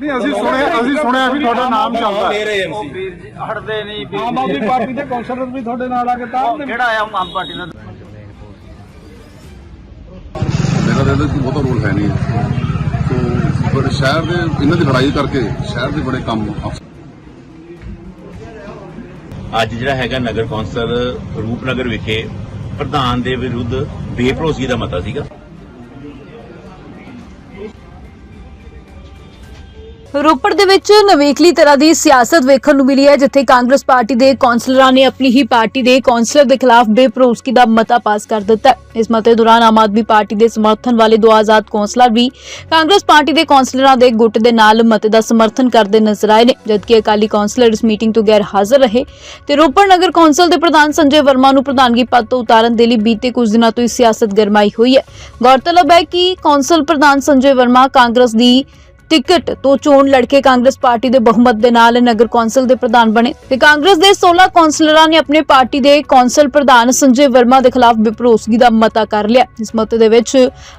ਨਹੀਂ ਅਸੀਂ ਸੁਣਿਆ ਅਸੀਂ ਸੁਣਿਆ ਵੀ ਤੁਹਾਡਾ ਨਾਮ ਚੱਲਦਾ ਲੈ ਰਹੇ ਐਮਸੀ ਵੀਰ ਜੀ ਹਟਦੇ ਨਹੀਂ ਵੀਰ ਆਮ ਆਦਮੀ ਪਾਰਟੀ ਦੇ ਕੌਂਸਲਰ ਵੀ ਤੁਹਾਡੇ ਨਾਲ ਆ ਕੇ ਤਾਂ ਕਿਹੜਾ ਆਇਆ ਆਮ ਪਾਰਟੀ ਦਾ ਮੇਰਾ ਤਾਂ ਇਹਦੇ ਵਿੱਚ ਬਹੁਤਾ ਰੋਲ ਹੈ ਨਹੀਂ। ਸੋ ਪਰ ਸ਼ਹਿਰ ਦੇ ਇਹਨਾਂ ਦੀ ਲੜਾਈ ਕਰਕੇ ਸ਼ਹਿਰ ਦੇ ਬੜੇ ਕੰਮ ਅੱਜ ਜਿਹੜਾ ਹੈਗਾ ਨਗਰ ਕੌਂਸਲ ਰੂਪਨਗਰ ਵਿਖੇ ਪ੍ਰਧਾਨ ਦੇ ਵਿਰੁੱਧ ਬੇਭਰੋਸਗੀ ਦਾ ਮਤਾ ਸੀਗਾ। ਰੋਪੜ ਦੇ ਵਿੱਚ ਨਵੇਕਲੀ ਤਰ੍ਹਾਂ ਦੀ ਸਿਆਸਤ ਵੇਖਣ ਨੂੰ ਮਿਲੀ ਹੈ, ਜਿੱਥੇ ਕਾਂਗਰਸ ਪਾਰਟੀ ਦੇ ਕੌਂਸਲਰਾਂ ਨੇ ਆਪਣੀ ਹੀ ਪਾਰਟੀ ਦੇ ਕੌਂਸਲਰ ਦੇ ਖਿਲਾਫ ਬੇਭਰੋਸਗੀ ਦਾ ਮਤਾ ਪਾਸ ਕਰ ਦਿੱਤਾ ਇਸ ਮਤੇ ਦੌਰਾਨ ਆਮ ਆਦਮੀ ਪਾਰਟੀ ਦੇ ਸਮਰਥਨ ਵਾਲੇ ਦੋ ਆਜ਼ਾਦ ਕੌਂਸਲਰ ਵੀ ਕਾਂਗਰਸ ਪਾਰਟੀ ਦੇ ਕੌਂਸਲਰਾਂ ਦੇ ਗੁੱਟ ਦੇ ਨਾਲ ਮਤੇ ਦਾ ਸਮਰਥਨ ਕਰਦੇ ਨਜ਼ਰ ਆਏ ਨੇ, ਜਦਕਿ ਅਕਾਲੀ ਕੌਂਸਲਰ ਇਸ ਮੀਟਿੰਗ ਤੋਂ ਗੈਰ ਹਾਜ਼ਰ ਰਹੇ ਤੇ ਰੋਪੜ ਨਗਰ ਕੌਂਸਲ ਦੇ ਪ੍ਰਧਾਨ ਸੰਜੇ ਵਰਮਾ ਨੂੰ ਪ੍ਰਧਾਨਗੀ ਪਦ ਤੋਂ ਉਤਾਰਨ ਦੇ ਲਈ ਬੀਤੇ ਕੁਝ ਦਿਨਾਂ ਤੋਂ ਹੀ ਸਿਆਸਤ ਗਰਮਾਈ ਹੋਈ ਹੈ। ਗੌਰਤਲਬ ਹੈ ਕਿ ਕੌਂਸਲ ਪ੍ਰਧਾਨ ਸੰਜੇ ਵਰਮਾ ਕਾਂਗਰਸ ਦੀ ਟਿਕਟ ਤੋਂ ਚੋਣ ਲੜ ਕਾਂਗਰਸ ਪਾਰਟੀ ਦੇ ਬਹੁਮਤ ਦੇ ਨਾਲ ਨਗਰ ਕੌਂਸਲ ਦੇ ਪ੍ਰਧਾਨ ਬਣੇ ਤੇ ਕਾਂਗਰਸ ਦੇ 16 ਕੌਂਸਲਰਾਂ ਨੇ ਆਪਣੇ ਪਾਰਟੀ ਦੇ ਕੌਂਸਲ ਪ੍ਰਧਾਨ ਸੰਜੇ ਵਰਮਾ ਦੇ ਖਿਲਾਫ ਬੇਭਰੋਸਗੀ ਦਾ ਮਤਾ ਕਰ ਲਿਆ। ਇਸ ਮਤੇ ਦੇ ਵਿੱਚ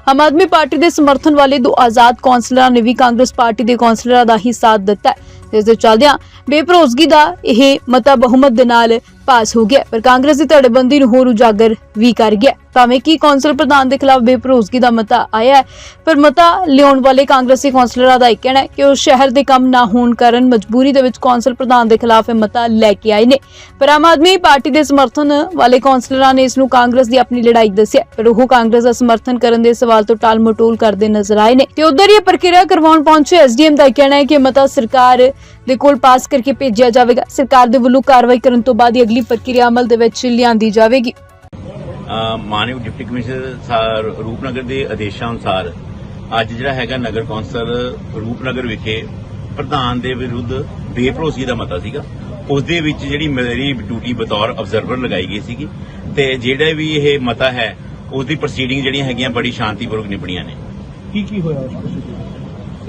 ਆਮ ਆਦਮੀ ਪਾਰਟੀ ਦੇ ਸਮਰਥਨ ਵਾਲੇ ਦੋ ਆਜ਼ਾਦ ਕੌਂਸਲਰਾਂ ਨੇ ਵੀ ਕਾਂਗਰਸ ਪਾਰਟੀ ਦੇ ਕੌਂਸਲਰਾਂ ਦਾ ਹੀ ਸਾਥ ਦਿੱਤਾ ਹੈ। ਜਿਸ ਦੇ ਚੱਲਦਿਆਂ ਬੇਭਰੋਸਗੀ ਦਾ ਇਹ ਮਤਾ ਬਹੁਮਤ ਦੇ ਨਾਲ ਪਾਸ ਹੋ ਗਿਆ। ਪਰ ਕਾਂਗਰਸ ਦੀ ਧੜੇਬੰਦੀ ਨੂੰ ਹੋਰ ਉਜਾਗਰ ਵੀ ਕਰ ਗਿਆ। ਭਾਵੇਂ ਕਿ ਕੌਂਸਲ ਪ੍ਰਧਾਨ ਦੇ ਖਿਲਾਫ ਬੇਭਰੋਸਗੀ ਦਾ ਮਤਾ ਆਇਆ ਪਰ ਮਤਾ ਲਿਆਉਣ ਵਾਲੇ ਕਾਂਗਰਸੀ ਕੌਂਸਲਰਾਂ ਦਾ ਇਹ ਕਹਿਣਾ ਹੈ ਕਿ ਉਹ ਸ਼ਹਿਰ ਦੇ ਕੰਮ ਨਾ ਹੋਣ ਕਾਰਨ ਮਜਬੂਰੀ ਦੇ ਵਿੱਚ ਕੌਂਸਲ ਪ੍ਰਧਾਨ ਦੇ ਖਿਲਾਫ ਇਹ ਮਤਾ ਲੈ ਕੇ ਆਏ ਨੇ। ਪਰ ਆਮ ਆਦਮੀ ਪਾਰਟੀ ਦੇ ਸਮਰਥਨ ਵਾਲੇ ਕੌਂਸਲਰਾਂ ਨੇ ਇਸ ਨੂੰ ਕਾਂਗਰਸ ਦੀ ਆਪਣੀ ਲੜਾਈ ਦੱਸਿਆ। ਪਰ ਉਹ ਕਾਂਗਰਸ ਦਾ ਸਮਰਥਨ ਕਰਨ ਦੇ ਸਵਾਲ ਤੋਂ ਟਾਲ ਮਟੋਲ ਕਰਦੇ ਨਜ਼ਰ ਆਏ ਨੇ। ਤੇ ਉਧਰ ਇਹ ਪ੍ਰਕਿਰਿਆ ਕਰਵਾਉਣ ਪਹੁੰਚੇ ਐਸਡੀਐਮ ਦਾ ਕਹਿਣਾ ਹੈ ਕਿ ਮਤਾ ਸਰਕਾਰ ਦੇ ਕੋਲ ਪਾਸ ਕਰਕੇ ਭੇਜਿਆ ਜਾਵੇਗਾ। ਸਰਕਾਰ ਦੇ ਵੱਲੋਂ ਕਾਰਵਾਈ ਕਰਨ ਤੋਂ ਬਾਅਦ ਹੀ ਅਗਲੀ ਪ੍ਰਕਿਰਿਆ ਅਮਲ ਦੇ ਵਿੱਚ ਲਿਆਂਦੀ ਜਾਵੇਗੀ। ਮਾਨਯੋਗ ਡਿਪਟੀ ਕਮਿਸ਼ਨਰ ਰੂਪਨਗਰ ਦੇ ਆਦੇਸ਼ਾਂ ਅਨੁਸਾਰ ਅੱਜ ਜਿਹੜਾ ਹੈਗਾ ਨਗਰ ਕੌਂਸਲ ਰੂਪਨਗਰ ਵਿਖੇ ਪ੍ਰਧਾਨ ਦੇ ਵਿਰੁੱਧ ਬੇਭਰੋਸਗੀ ਦਾ ਮਤਾ ਸੀਗਾ। ਉਸ ਦੇ ਵਿੱਚ ਜਿਹੜੀ ਮੇਰੀ ਡਿਊਟੀ ਬਤੌਰ ਅਬਜ਼ਰਵਰ ਲਗਾਈ ਗਈ ਸੀਗੀ ਤੇ ਜਿਹੜਾ ਵੀ ਇਹ ਮਤਾ ਹੈ ਉਸ ਦੀ ਪ੍ਰੋਸੀਡਿੰਗ ਜਿਹੜੀਆਂ ਹੈਗੀਆਂ ਬੜੀ ਸ਼ਾਂਤੀਪੂਰਵਕ ਨਿਬੜੀਆਂ ਨੇ। ਕੀ ਕੀ ਹੋਇਆ ਉਸ procedure?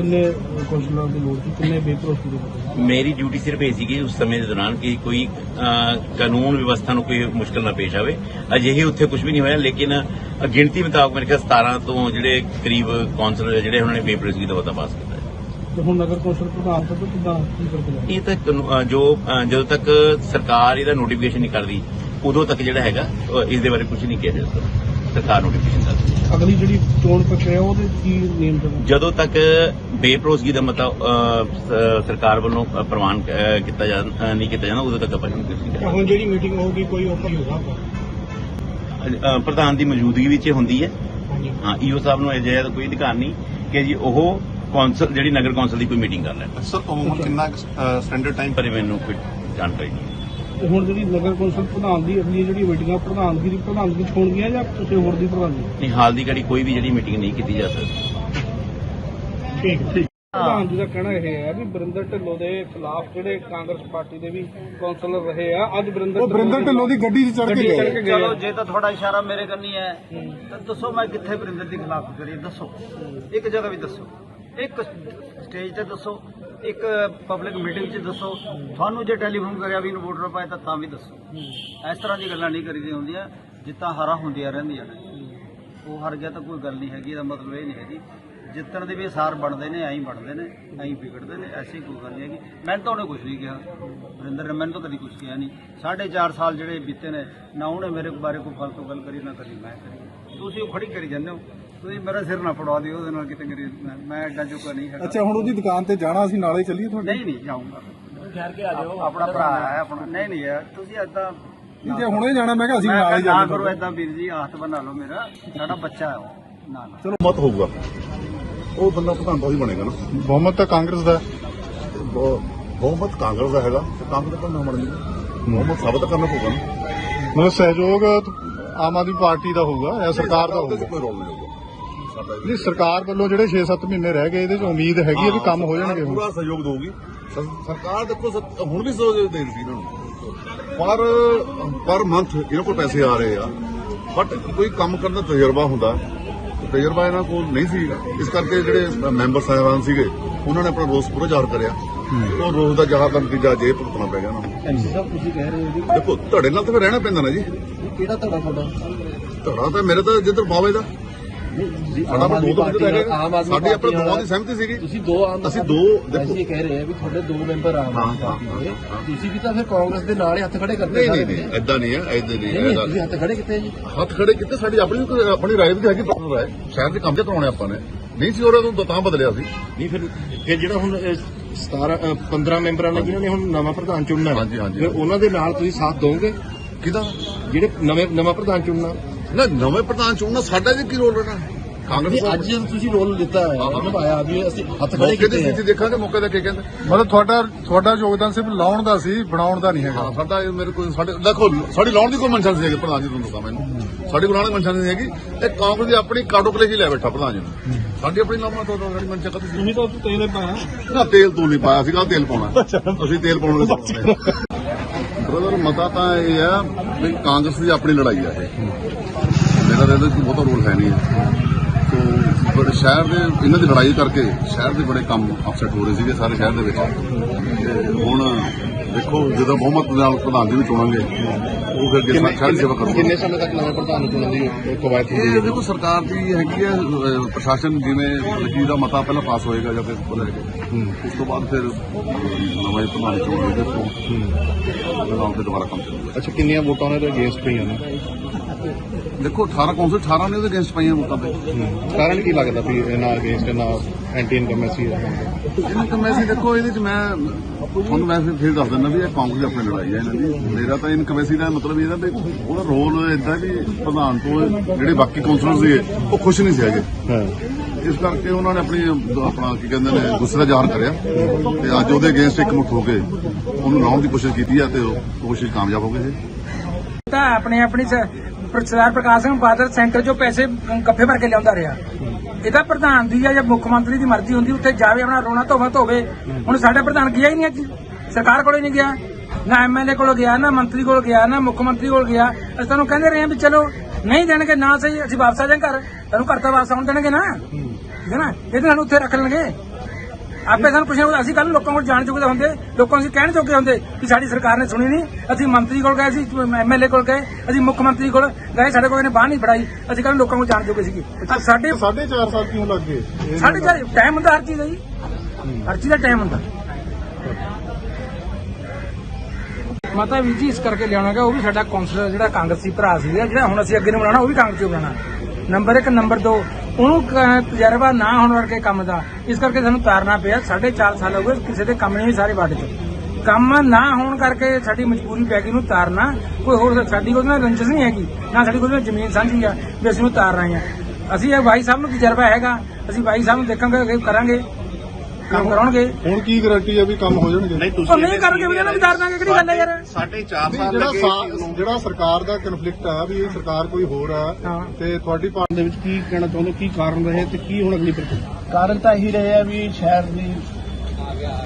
ਕਿੰਨੇ ਕੌਂਸਲਰਾਂ ਦੀ ਲੋੜ ਸੀ ਕਿੰਨੇ ਬੇਭਰੋਸਗੀ ਦੇ ਬੰਦੇ? ਮੇਰੀ ਡਿਊਟੀ ਸਿਰਫ ਇਹ ਸੀਗੀ ਉਸ ਸਮੇਂ ਦੇ ਦੌਰਾਨ ਕਿ ਕੋਈ ਕਾਨੂੰਨ ਵਿਵਸਥਾ ਨੂੰ ਕੋਈ ਮੁਸ਼ਕਲ ਨਾ ਪੇਸ਼ ਆਵੇ ਅਜਿਹੇ ਉੱਥੇ ਕੁਝ ਵੀ ਨਹੀਂ ਹੋਇਆ ਲੇਕਿਨ ਗਿਣਤੀ ਮੁਤਾਬਕ ਮੇਰੇ ਖਿਆਲ 17 ਤੋਂ ਜਿਹੜੇ ਕਰੀਬ ਕੌਂਸਲਰ ਜਿਹੜੇ ਉਹਨਾਂ ਨੇ ਬੇਪਰੇਜ਼ਗੀ ਦਾ ਮਤਾ ਪਾਸ ਕੀਤਾ। ਤੇ ਹੁਣ ਨਗਰ ਕੌਂਸਲ ਪ੍ਰਧਾਨ ਤੋਂ ਕਿੱਦਾਂ ਕੀ ਕਰਕੇ ਇਹ ਤਾਂ ਕਾਨੂ- ਅ, ਜੋ ਜਦੋਂ ਤੱਕ ਸਰਕਾਰ ਇਹਦਾ ਨੋਟੀਫਿਕੇਸ਼ਨ ਨਹੀਂ ਕਰਦੀ ਉਦੋਂ ਤੱਕ ਜਿਹੜਾ ਹੈਗਾ ਇਸ ਦੇ ਬਾਰੇ ਕੁਝ ਨਹੀਂ ਕਿਹਾ ਜਾ ਸਕਦਾ ਸਰਕਾਰ ਨੋਟੀਫਿਕੇਸ਼ਨ ਕਰਦੀ ਹੈ। ਅਗਲੀ ਜਿਹੜੀ ਚੋਣ ਪ੍ਰਕਿਰਿਆ ਉਹਦੇ ਕੀ ਨਿਯਮ ਤੇ? ਜਦੋਂ ਤੱਕ ਬੇਪਰੋਜ਼ਗੀ ਦਾ ਮਤਾ ਸਰਕਾਰ ਵੱਲੋਂ ਪ੍ਰਵਾਨ ਕੀਤਾ ਜਾ ਨਹੀਂ ਕੀਤਾ ਜਾਂਦਾ ਉਦੋਂ ਤੱਕ ਆਪਾਂ ਨਹੀਂ। ਹੁਣ ਜਿਹੜੀ ਮੀਟਿੰਗ ਹੋਊਗੀ ਕੋਈ ਓਪਨ ਹੋਊਗਾ ਪ੍ਰਧਾਨ ਦੀ ਮੌਜੂਦਗੀ ਵਿੱਚ ਹੁੰਦੀ ਹੈ। ਹਾਂ ਈਓ ਸਾਹਿਬ ਨੂੰ ਅਜਿਹਾ ਕੋਈ ਅਧਿਕਾਰ ਨਹੀਂ ਕਿ ਜੀ ਉਹ ਕੌਂਸਲ ਜਿਹੜੀ ਨਗਰ ਕੌਂਸਲ ਦੀ ਕੋਈ ਮੀਟਿੰਗ ਕਰ ਲੈਣ। ਸਰ ਅਮੂਮਨ ਕਿੰਨਾ ਸਟੈਂਡਰਡ ਟਾਈਮ ਪਰ ਮੈਨੂੰ ਕੋਈ ਜਾਣਕਾਰੀ ਨਹੀਂ ਤੇ ਹੁਣ ਜਿਹੜੀ ਨਗਰ ਕੌਂਸਲ ਪ੍ਰਧਾਨ ਦੀ ਅਗਲੀ ਜਿਹੜੀ ਮੀਟਿੰਗਾਂ ਪ੍ਰਧਾਨਗੀ ਦੀ ਪ੍ਰਧਾਨਗੀ 'ਚ ਹੋਣਗੀਆਂ ਜਾਂ ਕਿਸੇ ਹੋਰ ਦੀ ਪ੍ਰਧਾਨਗੀ? ਨਹੀਂ ਹਾਲ ਦੀ ਘੜੀ ਕੋਈ ਵੀ ਜਿਹੜੀ ਮੀਟਿੰਗ ਨਹੀਂ ਕੀਤੀ ਜਾ ਸਕਦੀ। ਠੀਕ ਠੀਕ। ਪ੍ਰਧਾਨ ਜੀ ਦਾ ਕਹਿਣਾ ਇਹ ਹੈ ਵੀ ਬਰਿੰਦਰ ਢਿੱਲੋਂ ਦੇ ਖਿਲਾਫ ਜਿਹੜੇ ਕਾਂਗਰਸ ਪਾਰਟੀ ਦੇ ਵੀ ਕੌਂਸਲਰ ਰਹੇ ਆ ਅੱਜ ਬਰਿੰਦਰ ਬਰਿੰਦਰ ਢਿੱਲੋਂ ਦੀ ਗੱਡੀ 'ਚ ਚੜ ਕੇ ਗਏ। ਚਲੋ ਜੇ ਤਾਂ ਤੁਹਾਡਾ ਇਸ਼ਾਰਾ ਮੇਰੇ ਕੰਨੀ ਹੈ ਤਾਂ ਦੱਸੋ ਮੈਂ ਕਿੱਥੇ ਵਰਿੰਦਰ ਦੇ ਖਿਲਾਫ ਕਰੀ ਦੱਸੋ। ਇੱਕ ਜਗ੍ਹਾ ਵੀ ਦੱਸੋ। ਇੱਕ ਸਟੇਜ ਤੇ ਦੱਸੋ। ਇੱਕ ਪਬਲਿਕ ਮੀਟਿੰਗ 'ਚ ਦੱਸੋ। ਤੁਹਾਨੂੰ ਜੇ ਟੈਲੀਫੋਨ ਕਰਿਆ ਵੀ ਇਹਨੂੰ ਵੋਟਰ ਤਾਂ ਤਾਂ ਵੀ ਦੱਸੋ। ਇਸ ਤਰ੍ਹਾਂ ਦੀ ਗੱਲਾਂ ਨਹੀਂ ਕਰੀਦੀਆਂ ਹੁੰਦੀਆਂ ਜਿੱਤਾਂ ਹਾਰਾਂ ਹੁੰਦੀਆਂ ਰਹਿੰਦੀਆਂ ਨੇ। ਉਹ ਹਾਰ ਗਿਆ ਤਾਂ ਕੋਈ ਗੱਲ ਨਹੀਂ ਹੈਗੀ ਇਹਦਾ ਮਤਲਬ ਇਹ ਨਹੀਂ ਹੈਗੀ। ਜਿੱਤਣ ਦੇ ਵੀ ਸਾਰ ਬਣਦੇ ਨੇ ਐਂ ਬਣਦੇ ਨੇ ਐਂ ਵਿਗੜਦੇ ਨੇ ਐਸੀ ਕੋਈ ਗੱਲ ਨਹੀਂ ਹੈਗੀ। ਮੈਨੂੰ ਤਾਂ ਉਹਨੇ ਕੁਝ ਨਹੀਂ ਕਿਹਾ। ਵਰਿੰਦਰ ਨੇ ਮੈਨੂੰ ਤਾਂ ਕਦੀ ਕੁਝ ਕਿਹਾ ਨਹੀਂ। ਸਾਢੇ ਚਾਰ ਸਾਲ ਜਿਹੜੇ ਬੀਤੇ ਨੇ ਨਾ ਉਹਨੇ ਮੇਰੇ ਬਾਰੇ ਕੋਈ ਫालतू ਗੱਲ ਕਰੀ ਨਾ ਕਦੀ ਮੈਂ ਕਰੀ। ਤੁਸੀਂ ਉਹ ਖੜੀ ਕਰੀ ਜਾਂਦੇ ਹੋ। ਤੁਸੀਂ ਮੇਰਾ ਸਿਰ ਨਾ ਪੜਵਾ ਦਿਓ ਉਹਦੇ ਨਾਲ ਕਿਤੇ ਕਰੀ ਮੈਂ- ਐਡਾ ਜੋਗਾ ਨਹੀਂ ਹੈਗਾ। ਅੱਛਾ ਹੁਣ ਉਹਦੀ ਦੁਕਾਨ ਤੇ ਜਾਣਾ ਅਸੀਂ ਨਾਲੇ ਚੱਲੀਏ ਤੁਹਾਡੇ? ਨਹੀਂ ਨਹੀਂ ਜਾਊਂਗਾ। ਠਹਿਰ ਕੇ ਆ ਜਾਓ। ਆਪਣਾ ਭਰਾ ਹੈ ਆਪਣਾ ਨਹੀਂ ਨਹੀਂ ਯਾਰ ਤੁਸੀਂ ਨਹੀਂ, ਜੇ ਹੁਣੇ ਜਾਣਾ ਮੈਂ ਕਿਹਾ ਅਸੀਂ ਮੈਂ ਨਾਲੇ ਕਿਹਾ ਨਾ ਜਾਣਾ ਕਰੋ ਏਦਾਂ ਵੀਰ ਜੀ ਹੱਥ ਬਣਾ ਲਓ ਮੇਰਾ। ਸਾਡਾ ਬੱਚਾ ਹੈ ਉਹ। ਨਾ ਨਾ। ਮਤ ਹੋਊਗਾ। ਉਹ ਬੰਦਾ ਪ੍ਰਧਾਨ ਤਾਂ ਹੀ ਬਣੇਗਾ ਨਾ। ਬਹੁਮਤ ਤਾਂ ਕਾਂਗਰਸ ਦਾ ਬਹੁ- ਬਹੁਮਤ ਕਾਂਗਰਸ ਦਾ ਹੈਗਾ ਤੇ ਕਾਂਗਰਸ ਦਾ ਨਾਮ ਬਣੇਗਾ ਬਹੁਮਤ ਸਾਬਤ ਕਰਨਾ ਪਊਗਾ ਨਾ। ਮਤਲਬ ਸਹਿਯੋਗ ਆਮ ਆਦਮੀ ਪਾਰਟੀ ਦਾ ਹੋਊਗਾ ਜਾਂ ਸਰਕਾਰ ਦਾ ਹੋਊਗਾ। ਕੋਈ ਰੋਲ ਨਹੀਂ ਹੋਊਗਾ। ਸਾਡਾ ਨਹੀਂ ਸਰਕਾਰ ਵੱਲੋਂ ਜਿਹੜੇ 6-7 ਮਹੀਨੇ ਰਹਿ ਗਏ ਇਹਦੇ 'ਚ ਉਮੀਦ ਹੈਗੀ ਹੈ ਵੀ ਕੰਮ ਹੋ ਜਾਣਗੇ ਹੁਣ। ਪੂਰਾ ਸਹਿਯੋਗ ਦੇਊਗੀ। ਸਰ- ਸਰਕਾਰ ਦੇਖੋ ਹੁਣ ਵੀ ਸਹਿਯੋਗ ਦੇ ਰਹੀ ਸੀ ਇਹਨਾਂ ਨੂੰ। ਪਰ ਪਰ ਮੰਥ ਇਹਨਾਂ ਕੋਲ ਪੈਸੇ ਆ ਰਹੇ ਆ। ਬਟ ਕੋਈ ਕੰਮ ਕਰਨ ਦਾ ਤਜਰਬਾ ਹੁੰਦਾ। ਤਜਰਬਾ ਇਹਨਾਂ ਕੋਲ ਨਹੀਂ ਸੀ। ਇਸ ਕਰਕੇ ਜਿਹੜੇ ਮੈਂਬਰ ਸਾਹਿਬਾਨ ਸੀਗੇ ਉਹਨਾਂ ਨੇ ਆਪਣਾ ਰੋਸ ਪੂਰਾ ਜ਼ਾਹਰ ਕਰਿਆ। ਉਹ ਰੋਸ ਦਾ ਜ਼ਾਹਰ ਦਾ ਨਤੀਜਾ ਜੇ ਭੁਗਤਣਾ ਪੈ ਗਿਆ ਉਹਨਾਂ ਨੂੰ। ਐਮਸੀ ਸਾਹਿਬ ਤੁਸੀਂ ਕਹਿ ਰਹੇ ਹੋ ਜੀ ਦੇਖੋ ਤੁਹਾਡੇ ਨਾਲ ਤਾਂ ਫਿਰ ਰਹਿਣਾ ਪੈਂਦਾ ਨਾ ਜੀ। ਕਿਹੜਾ ਤੁਹਾਡਾ ਤੁਹਾਡਾ? ਤੁਹਾਡਾ ਤਾਂ ਮੇਰੇ ਤਾਂ ਜਿੱਧਰ ਪਾਵੇ ਦਾ। ਸਾਡਾ ਆਪਣਾ ਦੋ ਤੋਂ ਵੱਧ ਹੈਗੇ ਸਾਡੀ ਆਪਣੇ ਦੋਵਾਂ ਦੀ ਸਹਿਮਤੀ ਸੀਗੀ। ਤੁਸੀਂ ਦੋ ਆਮ ਅਸੀਂ ਦੋ ਦੇਖੋ। ਅਸੀਂ ਕਹਿ ਰਹੇ ਆ ਵੀ ਤੁਹਾਡੇ ਦੋ ਮੈਂਬਰ ਆਮ ਹਾਂ, ਆਦਮੀ ਹਾਂ, ਪਾਰਟੀ ਦੇ। ਹਾਂ। ਤੁਸੀਂ ਵੀ ਤਾਂ ਫਿਰ ਕਾਂਗਰਸ ਦੇ ਨਾਲ ਹੀ ਹੱਥ ਖੜੇ ਕਰਦੇ ਨਹੀਂ ਨਹੀਂ ਸਾਰੇ। ਨਹੀਂ ਐਦਾਂ ਨਹੀਂ ਹੈ ਐਦਾਂ ਨਹੀਂ ਨਹੀਂ ਹੈ ਨਹੀਂ, ਤੁਸੀਂ ਹੱਥ ਖੜੇ ਕਿੱਥੇ ਜੀ? ਹੱਥ ਖੜੇ ਕੀਤੇ ਸਾਡੀ ਆਪਣੀ ਕੋਈ- ਆਪਣੀ ਰਾਏ ਵੀ ਹੈਗੀ ਪਰਸਨਲ ਰਾਏ। ਸ਼ਹਿਰ ਦੇ ਕੰਮ ਤੇ ਕਰਾਉਣੇ ਆਪਾਂ ਨੇ? ਨਹੀਂ ਸੀ ਉਹਨਾਂ ਨੂੰ ਤਾਂ ਬਦਲਿਆ ਸੀ। ਨਹੀਂ ਫਿਰ ਫਿਰ ਜਿਹੜਾ ਹੁਣ ਇਹ 17 ਅ, 15 ਮੈਂਬਰਾਂ ਨੇ ਜਿਨ੍ਹਾਂ ਨੇ ਹੁਣ ਨਵਾਂ ਪ੍ਰਧਾਨ ਚੁਣਨਾ ਹੈ, ਹਾਂਜੀ, ਹਾਂਜੀ। ਫਿਰ ਉਹਨਾਂ ਦੇ ਨਾਲ ਤੁਸੀਂ ਸਾਥ ਦੋਗੇ? ਕਿਹਦਾ? ਜਿਹੜੇ ਨਵੇਂ ਨਵਾਂ ਪ੍ਰਧਾਨ ਚੁਣਨਾ। ਨਾ ਨਵੇਂ ਪ੍ਰਧਾਨ ਚੁਣਨਾ ਸਾਡਾ ਜੀ ਕੀ ਰੋਲ ਰਹਿਣਾ? ਕਾਂਗਰਸ ਅੱਜ ਜਦੋਂ ਤੁਸੀਂ ਰੋਲ ਲਿੱਤਾ ਹੈ। ਨਿਭਾਇਆ ਵੀ ਅਸੀਂ ਹੱਥ ਖੜੇ ਮੌਕੇ ਦੀ ਕੀਤੇ ਸਥਿਤੀ ਦੇਖਾਂਗੇ ਮੌਕੇ ਦਾ ਕੀ ਕਹਿੰਦੇ? ਮਤਲਬ ਤੁਹਾਡਾ ਤੁਹਾਡਾ ਯੋਗਦਾਨ ਸਿਰਫ ਲਾਉਣ ਦਾ ਸੀ ਬਣਾਉਣ ਦਾ ਨਹੀਂ ਹੈਗਾ। ਸਾਡਾ ਇਹ ਮੇਰੇ ਕੋਲ ਸਾਡੇ ਦੇਖੋ ਸਾਡੀ ਲਾਉਣ ਦੀ ਕੋਈ ਮਨਸ਼ਾ ਨਹੀਂ ਹੈਗੀ ਪ੍ਰਧਾਨ ਜੀ ਤੁਹਾਨੂੰ ਦੱਸਾਂ ਮੈਨੂੰ। ਸਾਡੀ ਬਣਾਉਣ ਦੀ ਮਨਸ਼ਾ ਨਹੀਂ ਹੈਗੀ। ਇਹ ਕਾਂਗਰਸ ਦੀ ਆਪਣੀ ਹੀ ਲੈ ਬੈਠਾ ਪ੍ਰਧਾਨ ਜੀ ਨੂੰ। ਸਾਡੀ ਆਪਣੀ ਲਾਉਣਾ ਤੋਂ ਸਾਡੀ ਮਨਸ਼ਾ ਕਦੀ ਤੁਸੀਂ ਤਾਂ ਤੇਲੇ ਪਾਇਆ। ਨਾ ਤੇਲ ਤੂੰ ਨਹੀਂ ਪਾਇਆ ਸੀਗਾ ਤੇਲ ਪਾਉਣਾ। ਅਸੀਂ ਤੇਲ ਪਾਉਣ ਦੇ ਬ੍ਰਦਰ, ਮਤਾ ਤਾਂ ਇਹ ਹੈ ਵੀ ਕਾਂਗਰਸ ਦੀ ਆਪਣੀ ਲੜਾਈ ਹੈ ਇਹ। ਮੇਰਾ ਤਾਂ ਇਹਦੇ ਵਿੱਚ ਬਹੁਤਾ ਰੋਲ ਹੈ ਨਹੀਂ। ਸੋ ਬੜੇ ਸ਼ਹਿਰ ਦੇ, ਇਹਨਾਂ ਦੀ ਲੜਾਈ ਕਰਕੇ ਸ਼ਹਿਰ ਦੇ ਬੜੇ ਕੰਮ ਅਪਸੈਟ ਹੋ ਰਹੇ ਸੀਗੇ ਸਾਰੇ ਸ਼ਹਿਰ ਦੇ ਵਿੱਚ। ਤੇ ਹੁਣ ਦੇਖੋ ਜਦੋਂ ਬਹੁਮਤ ਨਾਲ ਪ੍ਰਧਾਨ ਜੀ ਨੂੰ ਚੁਣਾਂਗੇ ਉਹ ਫਿਰ ਜਿਸ ਸ਼ਹਿਰ ਦੀ ਸੇਵਾ ਕਰੂਗਾ। ਕਿੰਨੇ ਸਮੇਂ ਤੱਕ ਨਵੇਂ ਪ੍ਰਧਾਨ ਨੂੰ ਚੁਣਨ ਦੀ ਕਵਾਇਦ ਹੁੰਦੀ ਇਹ ਦੇਖੋ ਸਰਕਾਰ ਦੀ ਹੈਗੀ ਹੈ ਪ੍ਰਸ਼ਾਸਨ ਜਿਵੇਂ ਵਕੀਲ ਦਾ ਮਤਾ ਪਹਿਲਾਂ ਪਾਸ ਹੋਏਗਾ ਜਾਂ ਫਿਰ ਉਸ ਤੋਂ ਬਾਅਦ ਫਿਰ ਨਵੇਂ ਪ੍ਰਧਾਨ ਉਹਦੇ ਨਾਲ ਫਿਰ ਦੁਬਾਰਾ ਕੰਮ ਚੱਲੂਗਾ। ਅੱਛਾ ਕਿੰਨੀਆਂ ਵੋਟਾਂ ਨੇ ਤੇ ਅਗੇਂਸਟ ਪਈਆਂ ਨੇ? ਦੇਖੋ 18 ਕੌਂਸਲ 18 ਨੇ ਉਹਦੇ ਅਗੇਂਸਟ ਪਾਈਆਂ ਵੋਟਾਂ ਤੇ। ਕਾਰਨ ਕੀ ਲੱਗਦਾ ਵੀ ਇਹਨਾਂ ਅਗੇਂਸਟ ਨਾ ਐਂਟੀ ਇਨਕਮੈਸੀ ਹੈ? ਇਹਨਾਂ ਤਾਂ ਮੈਂ ਸੀ ਦੇਖੋ ਇਹਦੇ ਚ ਮੈਂ ਤੁਹਾਨੂੰ ਮੈਂ ਫਿਰ ਫਿਰ ਦੱਸ ਦਿੰਦਾ ਵੀ ਇਹ ਕਾਂਗਰਸ ਦੀ ਆਪਣੀ ਲੜਾਈ ਹੈ ਇਹਨਾਂ ਦੀ। ਮੇਰਾ ਤਾਂ ਇਨਕਮੈਸੀ ਦਾ ਮਤਲਬ ਇਹਦਾ ਵੀ ਉਹਦਾ ਰੋਲ ਇਦਾਂ ਵੀ ਪ੍ਰਧਾਨ ਤੋਂ ਜਿਹੜੇ ਬਾਕੀ ਕੌਂਸਲਰ ਸੀਗੇ ਉਹ ਖੁਸ਼ ਨਹੀਂ ਸੀ ਹੈਗੇ। ਹਾਂ। ਇਸ ਕਰਕੇ ਉਹਨਾਂ ਨੇ ਆਪਣੀ ਆਪਣਾ ਕੀ ਕਹਿੰਦੇ ਨੇ ਗੁੱਸੇ ਦਾ ਜ਼ਾਹਰ ਕਰਿਆ। ਤੇ ਅੱਜ ਉਹਦੇ ਅਗੇਂਸਟ ਇਕਮੁੱਠ ਹੋ ਕੇ ਉਹਨੂੰ ਲਾਉਣ ਦੀ ਕੋਸ਼ਿਸ਼ ਕੀਤੀ ਹੈ ਤੇ ਉਹ ਕੋਸ਼ਿਸ਼ ਕਾਮਯਾਬ ਹੋ ਗਈ ਹੈ। ਤਾਂ ਆਪਣੇ ਆਪਣੀ ਸ- ਸਰਦਾਰ ਪ੍ਰਕਾਸ਼ ਸਿੰਘ ਬਾਦਲ ਸੈਂਟਰ ਚੋਂ ਪੈਸੇ ਕੱਫੇ ਭਰ ਕੇ ਲਿਆਉਂਦਾ ਰਿਹਾ। ਇਹਦਾ ਪ੍ਰਧਾਨ ਦੀ ਆ ਜਾਂ ਮੁੱਖ ਮੰਤਰੀ ਦੀ ਮਰਜ਼ੀ ਹੁੰਦੀ ਉੱਥੇ ਜਾਵੇ ਆਪਣਾ ਰੋਣਾ ਧੋਵਾ ਧੋਵੇ। ਹੁਣ ਸਾਡਾ ਪ੍ਰਧਾਨ ਗਿਆ ਹੀ ਨਹੀਂ ਅੱਜ। ਸਰਕਾਰ ਕੋਲੇ ਨਹੀਂ ਗਿਆ ਨਾ ਐਮਐਲਏ ਕੋਲ ਗਿਆ ਨਾ ਮੰਤਰੀ ਕੋਲ ਗਿਆ ਨਾ ਮੁੱਖ ਮੰਤਰੀ ਕੋਲ ਗਿਆ। ਅਸੀਂ ਤੁਹਾਨੂੰ ਕਹਿੰਦੇ ਰਹੇ ਹਾਂ ਵੀ ਚਲੋ ਨਹੀਂ ਦੇਣਗੇ ਨਾ ਸਹੀ ਅਸੀਂ ਵਾਪਸ ਆ ਜਾਵਾਂਗੇ ਘਰ। ਤੁਹਾਨੂੰ ਘਰ ਤਾਂ ਵਾਪਸ ਆਉਣ ਦੇਣਗੇ ਨਾ। ਠੀਕ ਹੈ ਨਾ? ਇਹਦੇ ਸਾਨੂੰ ਉੱਥੇ ਰੱਖ ਲੈਣਗੇ। ਆਪੇ ਸਾਨੂੰ ਕੁਛ ਨਹੀਂ ਅਸੀਂ ਕੱਲ ਲੋਕਾਂ ਕੋਲ ਜਾਣ ਚੁੱਕੇ ਹੁੰਦੇ ਲੋਕਾਂ ਨੂੰ ਅਸੀਂ ਕਹਿਣ ਚੁੱਕੇ ਹੁੰਦੇ ਕਿ ਸਾਡੀ ਸਰਕਾਰ ਨੇ ਸੁਣੀ ਨਹੀਂ। ਅਸੀਂ ਮੰਤਰੀ ਕੋਲ ਗਏ ਸੀ ਐਮਐਲਏ ਕੋਲ ਗਏ ਅਸੀਂ ਮੁੱਖ ਮੰਤਰੀ ਕੋਲ ਗਏ ਸਾਡੇ ਕੋਲ ਇਹਨੇ ਬਾਹ ਨਹੀਂ ਫੜਾਈ ਅਸੀਂ ਕੱਲ ਲੋਕਾਂ ਕੋਲ ਜਾਣ ਚੁੱਕੇ ਸੀਗੇ। ਸਾਡੇ ਸਾਢੇ ਚਾਰ ਸਾਲ ਕਿਉਂ ਲੱਗ ਗਏ? ਇਹ ਸਾਡੇ ਚਾਰ ਟਾਈਮ ਹੁੰਦਾ ਹਰ ਚੀਜ਼ ਦਾ ਜੀ। ਹਰ ਚੀਜ਼ ਦਾ ਟਾਈਮ ਹੁੰਦਾ। ਮਤਾ ਵੀ ਜੀ ਇਸ ਕਰਕੇ ਲਿਆਉਣਾਗਾ ਉਹ ਵੀ ਸਾਡਾ ਕਾਉਂਸਲਰ ਜਿਹੜਾ ਕਾਂਗਰਸੀ ਭਰਾ ਸੀ ਜਿਹੜਾ ਹੁਣ ਅਸੀਂ ਅੱਗੇ ਨੂੰ ਬਣਾਉਣਾ ਉਹ ਵੀ ਕਾਂਗਰਸੀ ਬਣਾਉਣਾ ਨੰਬਰ 1 ਨੰਬਰ 2 ਉਹਨੂੰ ਕ- ਤਜਰਬਾ ਨਾ ਹੋਣ ਕਰਕੇ ਕੰਮ ਦਾ। ਇਸ ਕਰਕੇ ਸਾਨੂੰ ਤਾਰਨਾ ਪਿਆ 4.5 ਸਾਲ ਹੋ ਗਏ, ਕਿਸੇ ਦੇ ਕੰਮ ਨਹੀਂ ਸਾਰੇ ਵਾਰਡ 'ਚ ਕੰਮ ਨਾ ਹੋਣ ਕਰਕੇ ਸਾਡੀ ਮਜਬੂਰੀ ਪੈ ਗਈ ਉਹਨੂੰ ਤਾਰਨਾ। ਕੋਈ ਹੋਰ ਸਾਡੀ ਉਹਦੇ ਨਾਲ ਰੰਜਸ ਨਹੀਂ ਹੈਗੀ, ਨਾ ਸਾਡੀ ਕੋਈ ਜ਼ਮੀਨ ਸਾਂਝੀ ਆ, ਵੀ ਅਸੀਂ ਉਹਨੂੰ ਤਾਰ ਰਹੇ ਆ ਅਸੀਂ ਇਹ ਭਾਈ ਸਾਹਿਬ ਨੂੰ ਤਜਰਬਾ ਹੈਗਾ, ਅਸੀਂ ਭਾਈ ਸਾਹਿਬ ਨੂੰ ਦੇਖਾਂਗੇ, ਅੱਗੇ ਕਰਾਂਗੇ। ਕੰਮ ਕਰਾਉਣਗੇ? ਹੁਣ ਕੀ ਗਾਰੰਟੀ ਹੈ ਵੀ ਕੰਮ ਹੋ ਜਾਣਗੇ? ਨਹੀਂ ਉਹ ਨਹੀਂ ਕਰਨਗੇ ਵੀ ਇਹਨਾਂ ਨੂੰ ਦਾਂਗੇ ਕਿਹੜੀ ਗੱਲ ਹੈ ਯਾਰ। ਸਾਢੇ 4 ਨਹੀਂ, ਸਾਲ ਜਿਹੜਾ ਸਾ- ਜਿਹੜਾ ਸਰਕਾਰ ਦਾ ਕਨਫਲਿਕਟ ਆ ਵੀ ਇਹ ਸਰਕਾਰ ਕੋਈ ਹੋਰ ਆ ਹਾਂ। ਤੇ ਤੁਹਾਡੀ ਪਾਰਟੀ ਦੇ ਵਿੱਚ ਕੀ ਕਹਿਣਾ ਚਾਹੁੰਦੇ ਹੋ? ਕੀ ਕਾਰਨ ਰਹੇ ਤੇ ਕੀ ਹੁਣ ਅਗਲੀ ਪ੍ਰਕਿਰਿਆ? ਕਾਰਨ ਤਾਂ ਇਹੀ ਰਹੇ ਆ ਵੀ ਸ਼ਹਿਰ ਦੀ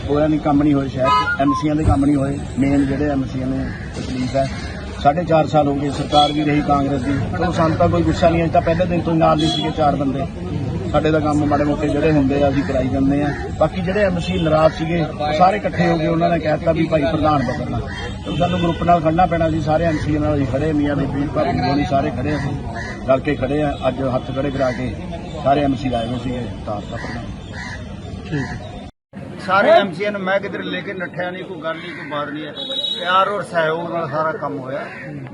ਹੋਇਆ ਨਹੀਂ ਕੰਮ ਨਹੀਂ ਹੋਏ ਸ਼ਹਿਰ ਐਮਸੀਆਂ ਦੇ ਕੰਮ ਨਹੀਂ ਹੋਏ। ਮੇਨ ਜਿਹੜੇ ਐਮਸੀਆਂ ਨੂੰ ਤਕਲੀਫ ਹੈ। ਸਾਢੇ ਚਾਰ ਸਾਲ ਹੋ ਗਏ ਸਰਕਾਰ ਵੀ ਰਹੀ ਕਾਂਗਰਸ ਦੀ। ਚਲੋ ਸਾਨੂੰ ਤਾਂ ਕੋਈ ਗੁੱਸਾ ਨਹੀਂ ਅਸੀਂ ਤਾਂ ਪਹਿਲੇ ਦਿਨ ਤੋਂ ਹੀ ਨਾਲ ਨਹੀਂ ਸੀਗੇ ਚਾਰ ਬੰਦੇ। ਸਾਡੇ ਦਾ ਕੰਮ ਮਾੜੇ ਮੋਟੇ ਜਿਹੜੇ ਹੁੰਦੇ ਆ, ਅਸੀਂ ਕਰਾਈ ਜਾਂਦੇ ਆ। ਬਾਕੀ ਜਿਹੜੇ ਐਮਸੀ ਨਰਾਜ਼ ਸੀਗੇ ਉਹ ਸਾਰੇ ਇਕੱਠੇ ਹੋ ਗਏ ਉਹਨਾਂ ਨੇ ਕਹਿਤਾ ਵੀ ਭਾਈ ਪ੍ਰਧਾਨ ਬਦਲਣਾ। ਤੇ ਸਾਨੂੰ ਗਰੁੱਪ ਨਾਲ ਖੜਨਾ ਪੈਣਾ ਸੀ, ਸਾਰੇ ਐਮਸੀ ਨਾਲ ਅਸੀਂ ਖੜੇ, ਮੀਆਂ ਬੀਬੀ ਭਾਬੀ ਹੋਣੀ ਸਾਰੇ ਖੜੇ ਅਸੀਂ ਰਲ ਕੇ ਖੜੇ ਆ, ਅੱਜ ਹੱਥ ਖੜੇ ਕਰਾ ਕੇ ਸਾਰੇ ਐਮਸੀ ਆਏ ਹੋਏ ਸੀਗੇ, ਤਾਂ ਤਾਂ ਪ੍ਰਧਾਨ। ਸਾਰੇ ਐਮਸੀਆਂ ਨੂੰ ਮੈਂ ਕਿਧਰ ਲੈ ਕੇ ਨੱਠਿਆ ਨਹੀਂ, ਕੋਈ ਗੱਲ ਨਹੀਂ, ਕੋਈ ਬਾਤ ਨਹੀਂ ਹੈ। ਪਿਆਰ ਔਰ ਸਹਿਯੋਗ ਨਾਲ ਸਾਰਾ ਕੰਮ ਹੋਇਆ।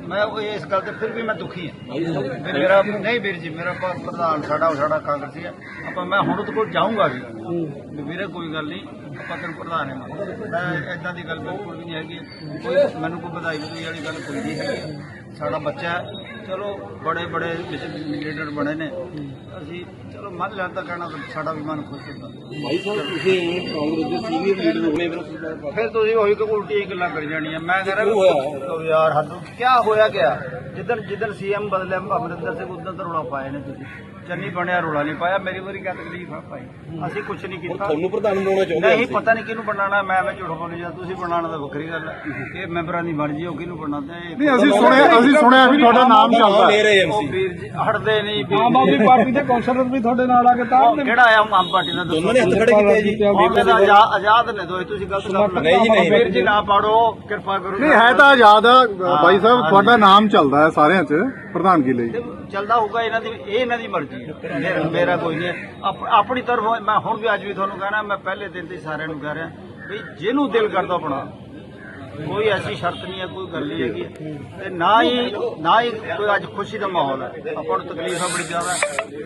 ਮੈਂ ਉਹ ਇਸ ਗੱਲ ਤੇ ਫਿਰ ਵੀ ਮੈਂ ਦੁਖੀ ਹਾਂ। ਵੀ ਮੇਰਾ ਨਹੀਂ ਵੀਰ ਜੀ, ਮੇਰਾ ਪ੍ਰਧਾਨ ਸਾਡਾ ਸਾਡਾ ਕਾਂਗਰਸੀ ਹੈ। ਆਪਾਂ ਮੈਂ ਹੁਣ ਉਹਦੇ ਕੋਲ ਜਾਊਂਗਾ ਵੀ। ਵੀਰੇ, ਕੋਈ ਗੱਲ ਨਹੀਂ, ਆਪਾਂ ਤੈਨੂੰ ਪ੍ਰਧਾਨ ਹੈ। ਮੈਂ ਇਦਾਂ ਦੀ ਗੱਲ ਬਿਲਕੁਲ ਵੀ ਨਹੀਂ ਹੈਗੀ। ਕੋਈ ਮੈਨੂੰ ਕੋਈ ਵਧਾਈ ਵਧਾਈ ਵਾਲੀ ਗੱਲ ਕੋਈ ਨਹੀਂ ਹੈਗੀ। ਸਾਡਾ ਬੱਚਾ ਚਲੋ ਬੜੇ ਬੜੇ ਲੀਡਰ ਬਣੇ ਨੇ। ਅਸੀਂ ਚਲੋ ਮੰਨ ਲੈਣ ਤਾਂ ਕਹਿਣਾ ਸਾਡਾ ਵੀ ਮਨ ਖੁਸ਼ ਹੁੰਦਾ। ਭਾਈ ਸਾਹਿਬ ਤੁਸੀਂ ਕਾਂਗਰਸ ਦੇ ਸੀਨੀਅਰ ਲੀਡਰ ਹੋਣੇ ਫਿਰ ਫਿਰ ਤੁਸੀਂ ਉਹੀ ਕਿ ਉਲਟੀ ਗੱਲਾਂ ਕਰੀ ਜਾਣੀਆਂ। ਮੈਂ ਕਹਿ ਰਿਹਾ ਯਾਰ ਹੱਦ ਕੀ ਹੋਇਆ ਗਿਆ ਜਿੱਦਣ ਜਿੱਦਣ ਸੀਐਮ ਬਦਲਿਆ ਅਮਰਿੰਦਰ ਸਿੰਘ ਉਦੋਂ ਤਾਂ ਰੋਲਾ ਪਾਇਆ ਨੇ ਤੁਸੀਂ। ਚੰਨੀ ਬਣਿਆ ਰੋਲਾ ਨਹੀਂ ਪਾਇਆ। ਮੇਰੀ ਵਾਰੀ ਕਿਆ ਤਕਲੀਫ ਆ ਭਾਈ? ਅਸੀਂ ਕੁਝ ਨਹੀਂ ਕੀਤਾ। ਤੁਹਾਨੂੰ ਪ੍ਰਧਾਨ ਬਣਾਉਣਾ ਚਾਹੁੰਦੇ ਨਹੀਂ ਪਤਾ ਨਹੀਂ ਕਿਹਨੂੰ ਬਣਾਉਣਾ ਮੈਂ ਐਵੇਂ ਝੂਠ ਬੋਲੀ ਜਾਂ ਤੁਸੀਂ ਬਣਾਉਣਾ ਤਾਂ ਵੱਖਰੀ ਗੱਲ ਹੈ ਇਹ ਮੈਂਬਰਾਂ ਦੀ ਮਰਜ਼ੀ ਹੋ ਕਿਹਨੂੰ ਬਣਾਉਂਦੇ ਇਹ ਨਹੀਂ ਅਸੀਂ ਸੁਣਿਆ ਅਸੀਂ ਸੁਣਿਆ ਵੀ ਤੁਹਾਡਾ ਨਾਮ ਚੱਲਦਾ। ਹੈ। ਉਹ ਵੀਰ ਜੀ ਹਟਦੇ ਨਹੀਂ ਵੀਰ ਆਮ ਆਦਮੀ ਪਾਰਟੀ ਦੇ ਕੌਂਸਲਰ ਵੀ ਤੁਹਾਡੇ ਨਾਲ ਆ ਕੇ ਤਾਂ ਉਹ ਕਿਹੜਾ ਆ ਆਮ ਪਾਰਟੀ ਦਾ ਦੋਨਾਂ ਨੇ ਹੱਥ ਖੜੇ ਕੀਤੇ ਜੀ। ਆਜ਼ਾਦ ਨੇ ਦੋਏ ਤੁਸੀਂ ਗਲਤ ਗੱਲ ਨਹੀਂ ਜੀ ਨਹੀਂ। ਵੀਰ ਜੀ ਨਾ ਪਾੜੋ ਕਿਰਪਾ ਕਰੋ ਨਹੀਂ ਹੈ ਤਾਂ ਆਜ਼ਾਦ ਆ ਬਾਈ ਸਾਹਿਬ ਤੁਹਾਡਾ ਨਾਮ ਚੱਲਦਾ ਹੈ ਸਾਰਿਆਂ 'ਚ ਪ੍ਰਧਾਨਗੀ ਲਈ। ਚੱਲਦਾ ਹੋਊਗਾ ਇਹਨਾਂ ਦੀ ਇਹ ਇਹਨਾਂ ਦੀ ਮਰਜ਼ੀ ਹੈ। ਮੇਰਾ- ਮੇਰਾ ਕੋਈ ਨਹੀਂ ਹੈ। ਆਪ- ਆਪਣੀ ਤਰਫੋਂ ਮੈਂ ਹੁਣ ਵੀ ਅੱਜ ਵੀ ਤੁਹਾਨੂੰ ਕਹਿਣਾ ਮੈਂ ਪਹਿਲੇ ਦਿਨ ਤੇ ਹੀ ਸਾਰਿਆਂ ਨੂੰ ਕਹਿ ਰਿਹਾ ਵੀ ਜਿਹਨੂੰ ਦਿਲ ਕਰਦਾ ਬਣਾ ਕੋਈ ਐਸੀ ਸ਼ਰਤ ਨਹੀਂ ਹੈ ਕੋਈ ਗੱਲ ਨਹੀਂ ਹੈਗੀ। ਤੇ ਨਾ ਹੀ ਨਾ ਹੀ ਕੋਈ ਅੱਜ ਖੁਸ਼ੀ ਦਾ ਮਾਹੌਲ ਹੈ। ਆਪਾਂ ਨੂੰ ਤਕਲੀਫ ਬੜੀ ਜ਼ਿਆਦਾ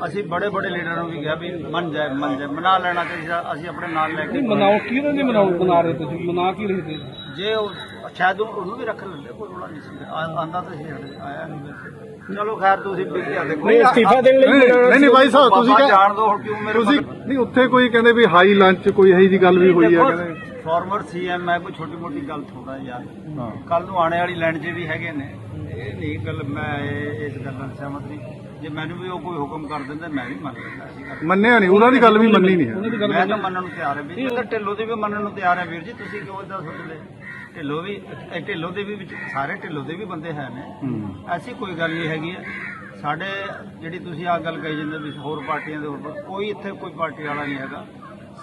ਅਸੀਂ ਬੜੇ ਬੜੇ ਲੀਡਰਾਂ ਨੂੰ ਵੀ ਕਿਹਾ ਵੀ ਮੰਨ ਜਾਏ ਮੰਨ ਜਾਏ। ਮਨਾ ਲੈਣਾ ਚਾਹੀਦਾ ਅਸੀਂ ਆਪਣੇ ਨਾਲ ਲੈ ਕੇ ਮਨਾਓ। ਕਿਹਦੇ ਨੇ ਮਨਾਓ? ਬਣਾ ਰਹੇ ਤੁਸੀਂ? ਮਨਾ ਕੀ ਰਹੇ ਜੇ ਉਹ ਸ਼ਾਇਦ ਉਹ- ਉਹਨੂੰ ਵੀ ਰੱਖ ਲੈਂਦੇ ਕੋਈ ਰੋਲਾ ਨਹੀਂ ਸੀ। ਆਂਦਾ ਤਾਂ ਸੀ ਸਾਡੇ, ਆਇਆ ਨਹੀਂ ਵੈਸੇ। ਚਲੋ ਖੈਰ ਤੁਸੀਂ ਬਿਲਕੁਲ ਦੇਖੋ। ਨਹੀਂ ਅਸਤੀਫਾ ਦੇਣ ਲਈ ਨਹੀਂ ਨਹੀਂ ਬਾਈ ਸਾਹਿਬ ਤੁਸੀਂ ਕਿਹਾ ਜਾਣ ਦੋ ਹੁਣ ਕਿਉਂ ਮੇਰੇ ਤੁਸੀਂ ਮਗਰ- ਨਹੀਂ ਉੱਥੇ ਕੋਈ ਕਹਿੰਦੇ ਵੀ ਹਾਈ ਲੰਚ ਕੋਈ ਇਹੀ ਜੀ ਗੱਲ ਵੀ ਹੋਈ ਹੈ ਕਹਿੰਦੇ। ਫਾਰਮਰ ਸੀਐਮ ਮੈਂ ਕੋਈ ਛੋਟੀ ਮੋਟੀ ਗੱਲ ਥੋੜਾ ਯਾਰ ਹਾਂ। ਕੱਲ ਨੂੰ ਆਣੇ ਵਾਲੀ ਲਾਈਨ 'ਚ ਵੀ ਹੈਗੇ ਨੇ। ਇਹ ਨਹੀਂ ਗੱਲ ਮੈਂ ਇਹ- ਇਸ ਗੱਲ ਨਾਲ ਸਹਿਮਤ ਨਹੀਂ। ਜੇ ਮੈਨੂੰ ਵੀ ਉਹ ਕੋਈ ਹੁਕਮ ਕਰ ਦਿੰਦੇ ਮੈਂ ਵੀ ਮੰਨ ਲੈਂਦਾ ਸੀ। ਮੰਨਿਆ ਨਹੀਂ ਉਹਨਾਂ ਦੀ ਗੱਲ ਵੀ ਮੰਨੀ ਨਹੀਂ ਹੈ। ਮੈਂ ਤਾਂ ਮੰਨਣ ਨੂੰ ਤਿਆਰ ਹਾਂ ਵੀਰ ਜੀ ਮੈਂ ਤਾਂ ਢਿੱਲੋਂ ਦੀ ਵੀ ਮੰਨਣ ਨੂੰ ਤਿਆਰ ਹਾਂ ਵੀਰ ਜੀ ਤੁਸੀਂ ਕਿਉਂ ਇਦਾਂ ਸੋਚਦੇ? ਢਿੱਲੋਂ ਵੀ ਇਹ ਢਿੱਲੋਂ ਦੇ ਵੀ ਵਿੱਚ ਸਾਰੇ ਢਿੱਲੋਂ ਦੇ ਵੀ ਬੰਦੇ ਹੈ ਨੇ। ਐਸੀ ਕੋਈ ਗੱਲ ਨਹੀਂ ਹੈਗੀ। ਹੈ ਸਾਡੇ ਜਿਹੜੀ ਤੁਸੀਂ ਆ ਗੱਲ ਕਹੀ ਜਾਂਦੇ ਵੀ ਹੋਰ ਪਾਰਟੀਆਂ ਦੇ ਹੋਰ ਕੋਈ ਇੱਥੇ ਕੋਈ ਪਾਰਟੀ ਵਾਲਾ ਨਹੀਂ ਹੈਗਾ।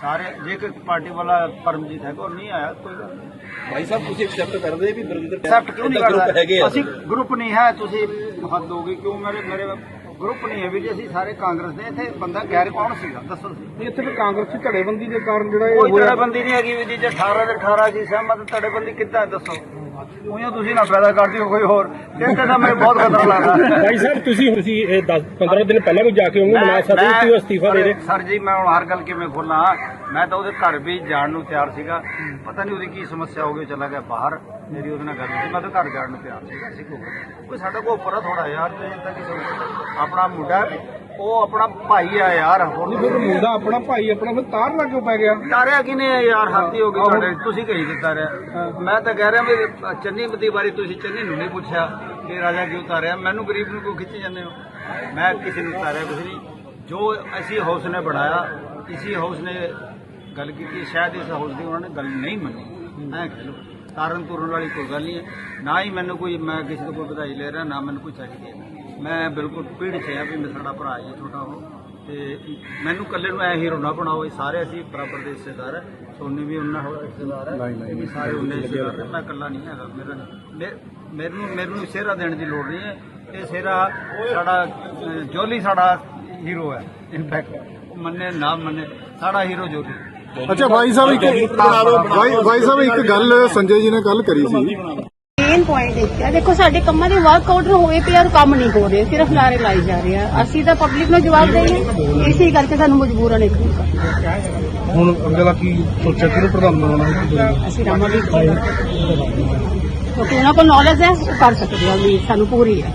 ਸਾਰੇ ਜੇ ਕੋਈ ਪਾਰਟੀ ਵਾਲਾ ਪਰਮਜੀਤ ਹੈਗਾ ਉਹ ਨਹੀਂ ਆਇਆ ਕੋਈ ਗੱਲ ਨਹੀਂ। ਭਾਈ ਸਾਹਿਬ ਤੁਸੀਂ ਐਕਸੈਪਟ ਕਰਦੇ ਵੀ ਵਰਿੰਦਰ ਐਕਸੈਪਟ ਕਿਉਂ ਨਹੀਂ ਕਰਦਾ? ਅਸੀਂ ਗਰੁੱਪ ਨਹੀਂ ਹੈ ਤੁਸੀਂ ਹੱਦ ਹੋ ਗਈ। ਕਿਉਂ ਮੇਰੇ ਮੇਰੇ ਗਰੁੱਪ ਨਹੀਂ ਹੈ ਵੀ ਜੀ ਅਸੀਂ ਸਾਰੇ ਕਾਂਗਰਸ ਦੇ ਇੱਥੇ ਬੰਦਾ ਗੈਰ ਕੌਣ ਸੀਗਾ? ਦੱਸੋ ਤੁਸੀਂ। ਨਹੀਂ, ਇੱਥੇ ਵੀ ਕਾਂਗਰਸੀ ਧੜੇਬੰਦੀ ਦੇ ਕਾਰਨ ਜਿਹੜਾ ਇਹ ਕੋਈ ਹੋਇਆ। ਧੜੇਬੰਦੀ ਨਹੀਂ ਹੈਗੀ ਵੀ ਜੀ ਜੇ 18 ਦੇ 18 ਜੀ ਸਹਿਮਤ ਧੜੇਬੰਦੀ ਕਿੱਦਾਂ ਹੈ? ਦੱਸੋ। ਉਹੀਓ ਤੁਸੀਂ ਨਾ ਪੈਦਾ ਕਰ ਦਿਓ ਕੋਈ ਹੋਰ। ਇਹ ਤਾਂ ਮੈਨੂੰ ਬਹੁਤ ਖਤਰਾ ਲੱਗਦਾ। ਭਾਈ ਸਾਹਿਬ ਤੁਸੀਂ ਤੁਸੀਂ ਇਹ 10 15 ਦਿਨ ਪਹਿਲਾਂ ਵੀ ਜਾ ਕੇ ਹੋਗੇ ਮਨਾ ਸਕਦੇ ਮੈਂ- ਸੀ ਉਹ ਅਸਤੀਫਾ ਦੇ ਦੇ। ਸਰ ਜੀ ਮੈਂ ਹੁਣ ਹਰ ਗੱਲ ਕਿਵੇਂ ਖੋਲਾਂ? ਮੈਂ ਤਾਂ ਉਹਦੇ ਘਰ ਵੀ ਜਾਣ ਨੂੰ ਤਿਆਰ ਸੀਗਾ। ਪਤਾ ਨਹੀਂ ਉਹਦੀ ਕੀ ਸਮੱਸਿਆ ਹੋ ਗਈ ਚਲਾ ਗਿਆ ਬਾਹਰ। ਮੇਰੀ ਉਹਦੇ ਨਾਲ ਗੱਲ ਹੋਈ ਮੈਂ ਤਾਂ ਘਰ ਜਾਣ ਨੂੰ ਤਿਆਰ ਸੀਗਾ ਕੋਈ ਸਾਡਾ ਕੋ ਉੱਪਰ ਆ ਥੋੜਾ ਯਾਰ ਤੇ ਤਾਂ ਕੀ ਆਪਣਾ ਮੁੰਡਾ ਹੈ, ਉਹ ਆਪਣਾ ਭਾਈ ਆ ਯਾਰ ਨਹੀਂ ਫਿਰ ਮੁੰਡਾ ਆਪਣਾ ਭਾਈ ਆਪਣਾ ਫਿਰ ਤਾਰ ਲੱਗ ਪੈ ਗਿਆ। ਤਾਰਿਆ ਕਿਨੇ ਯਾਰ? ਹੱਥੀ ਹੋ ਗਈ ਤੁਹਾਡੇ। ਤੁਸੀਂ ਕਹੀ ਦਿੱਤਾ ਰਿਹਾ ਮੈਂ ਤਾਂ ਕਹਿ ਰਿਹਾ ਵੀ ਚੰਨੀ ਦੀ ਵਾਰੀ ਤੁਸੀਂ ਚੰਨੀ ਨੂੰ ਨਹੀਂ ਪੁੱਛਿਆ ਕਿ ਰਾਜਾ ਕਿਉਂ ਤਾਰਿਆ। ਮੈਨੂੰ ਗਰੀਬ ਨੂੰ ਕਿਉਂ ਖਿੱਚੀ ਜਾਂਦੇ ਹੋ? ਮੈਂ ਕਿਸੇ ਨੂੰ ਤਾਰਿਆ ਕੁਝ ਨਹੀਂ। ਜੋ ਅਸੀਂ ਹਾਊਸ ਨੇ ਬਣਾਇਆ ਇਸੀ ਹਾਊਸ ਨੇ ਗੱਲ ਕੀਤੀ ਸ਼ਾਇਦ ਇਸ ਹਾਊਸ ਦੀ ਉਹਨਾਂ ਨੇ ਗੱਲ ਨਹੀਂ ਮੰਨੀ। ਮੈਂ ਕਹਿ ਤਾਰਨ ਤੁਰਨ ਵਾਲੀ ਕੋਈ ਗੱਲ ਨਹੀਂ ਹੈ। ਨਾ ਹੀ ਮੈਨੂੰ ਕੋਈ ਮੈਂ ਕਿਸੇ ਤੋਂ ਕੋਈ ਵਧਾਈ ਲੈ ਰਿਹਾ ਨਾ ਮੈਨੂੰ ਕੋਈ ਚਾਹੀਦੀ ਹੈ। ਮੈਂ ਬਿਲਕੁਲ ਪੀੜ 'ਚ ਆ ਵੀ ਮੈਂ ਸਾਡਾ ਭਰਾ ਹੀ ਹੈ ਛੋਟਾ ਉਹ। ਤੇ ਮੈਨੂੰ ਇਕੱਲੇ ਨੂੰ ਐ ਹੀਰੋ ਨਾ ਬਣਾਓ ਇਹ ਸਾਰੇ ਅਸੀਂ ਬਰਾਬਰ ਦੇ ਹਿੱਸੇਦਾਰ ਹੈ। ਸੋਨੀ ਵੀ ਉਹਨਾਂ ਹੋਰ ਹਿੱਸੇਦਾਰ ਹੈ ਇਹ ਵੀ ਸਾਰੇ ਉਹਨੇ ਹਿੱਸੇਦਾਰ ਹੈ। ਮੈਂ ਇਕੱਲਾ ਨਹੀਂ ਹੈਗਾ ਮੇਰਾ ਮੈਨੂੰ ਮੈਨੂੰ ਸਿਹਰਾ ਦੇਣ ਦੀ ਲੋੜ ਨਹੀਂ ਹੈ। ਇਹ ਸਿਹਰਾ ਸਾਡਾ ਜੋਲੀ ਸਾਡਾ ਹੀਰੋ ਹੈ। ਇਨਫੈਕਟ ਮੰਨੇ ਨਾ ਮੰਨੇ ਸਾਡਾ ਹੀਰੋ ਜੋਲੀ। ਅੱਛਾ ਭਾਈ ਸਾਹਿਬ ਇੱਕ ਭਾਈ ਭਾਈ ਸਾਹਿਬ ਇੱਕ ਗੱਲ ਸੰਜੇ ਜੀ ਨੇ ਕੱਲ ਕਰੀ ਸੀ। ਮੇਨ ਪੁਆਇੰਟ ਇਹ ਹੈ ਦੇਖੋ ਸਾਡੇ ਕੰਮਾਂ ਦੇ ਵਰਕ ਆਰਡਰ ਹੋਏ ਪਏ ਔਰ ਕੰਮ ਨਹੀਂ ਹੋ ਰਹੇ ਸਿਰਫ ਲਾਰੇ ਲਾਈ ਜਾ ਰਹੇ ਆ। ਅਸੀਂ ਤਾਂ ਪਬਲਿਕ ਨੂੰ ਜਵਾਬ ਦੇਈਏ ਇਸੇ ਕਰਕੇ ਸਾਨੂੰ ਮਜਬੂਰਨ ਇੱਕ ਹੁਣ ਅਗਲਾ ਕੀ ਸੋਚਿਆ ਕਿਹਨੂੰ ਪ੍ਰਧਾਨ ਬਣਾਉਣਾ ਅਸੀਂ ਰਮਾਂਗੇ ਕਿਉਂਕਿ ਉਹਨਾਂ ਕੋਲ ਨੌਲੇਜ ਹੈ ਕਰ ਸਕਦੇ ਆ ਵੀ ਸਾਨੂੰ ਪੂਰੀ ਹੈ।